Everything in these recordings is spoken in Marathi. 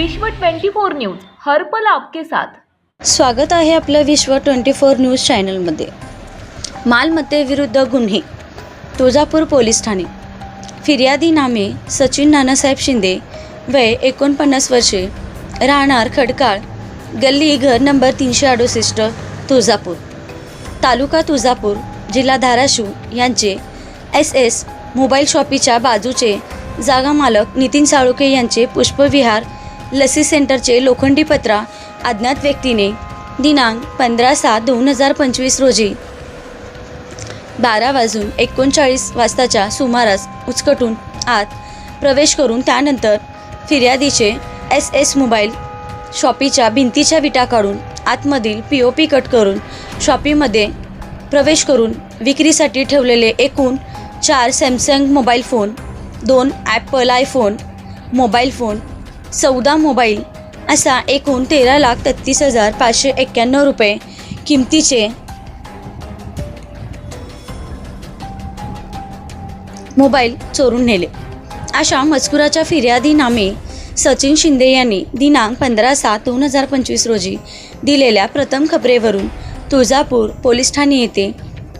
विश्व 24 न्यूज हरपल आपके साथ. स्वागत आहे आपलं विश्व ट्वेंटी फोर न्यूज चॅनलमध्ये. मालमत्तेविरुद्ध गुन्हे तुळजापूर पोलीस ठाणे. फिर्यादी नामे सचिन नानासाहेब शिंदे वय एकोणपन्नास वर्षे राहणार खडकाळ गल्ली घर नंबर तीनशे अडुसष्ट तुळजापूर. तालुका तुळजापूर जिल्हा धाराशिव यांचे एस एस मोबाईल शॉपीच्या बाजूचे जागा मालक नितीन साळुके यांचे पुष्पविहार लसी सेंटरचे लोखंडी पत्रा अज्ञात व्यक्तीने दिनांक पंधरा सात दोन हजार पंचवीस रोजी. बारा वाजून एकोणचाळीस वाजताच्या सुमारास उचकटून आत प्रवेश करून त्यानंतर फिर्यादीचे एस एस मोबाईल शॉपीच्या भिंतीच्या विटा काढून आतमधील पी ओ पी कट करून शॉपीमध्ये प्रवेश करून विक्रीसाठी ठेवलेले एकूण चार सॅमसंग मोबाईल फोन दोन ॲपल आयफोन मोबाईल फोन चौदा मोबाईल असा एकूण तेरा लाख तेहतीस हजार पाचशे एक्क्याण्णव रुपये किमतीचे. मोबाईल चोरून नेले. अशा मजकुराच्या फिर्यादीनामे सचिन शिंदे यांनी दिनांक पंधरा सात दोन हजार पंचवीस रोजी दिलेल्या प्रथम खबरेवरून तुळजापूर पोलीस ठाणे येथे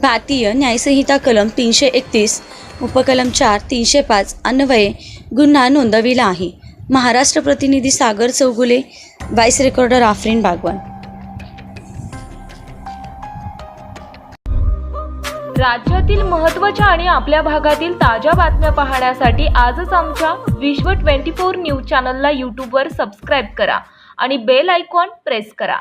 भारतीय न्यायसंहिता कलम तीनशे एकतीस उपकलम चार तीनशे पाच अन्वये गुन्हा नोंदविला आहे. महाराष्ट्र प्रतिनिधी सागर चौगुले व्हाईस रेकॉर्डर आफरीन बागवान. राज्यातील महत्त्वाच्या आणि आपल्या भागातील ताज्या बातम्या पाहण्यासाठी आजच आमच्या विश्व 24 न्यूज चॅनलला यूट्यूबवर सबस्क्राईब करा आणि बेल आयकॉन प्रेस करा.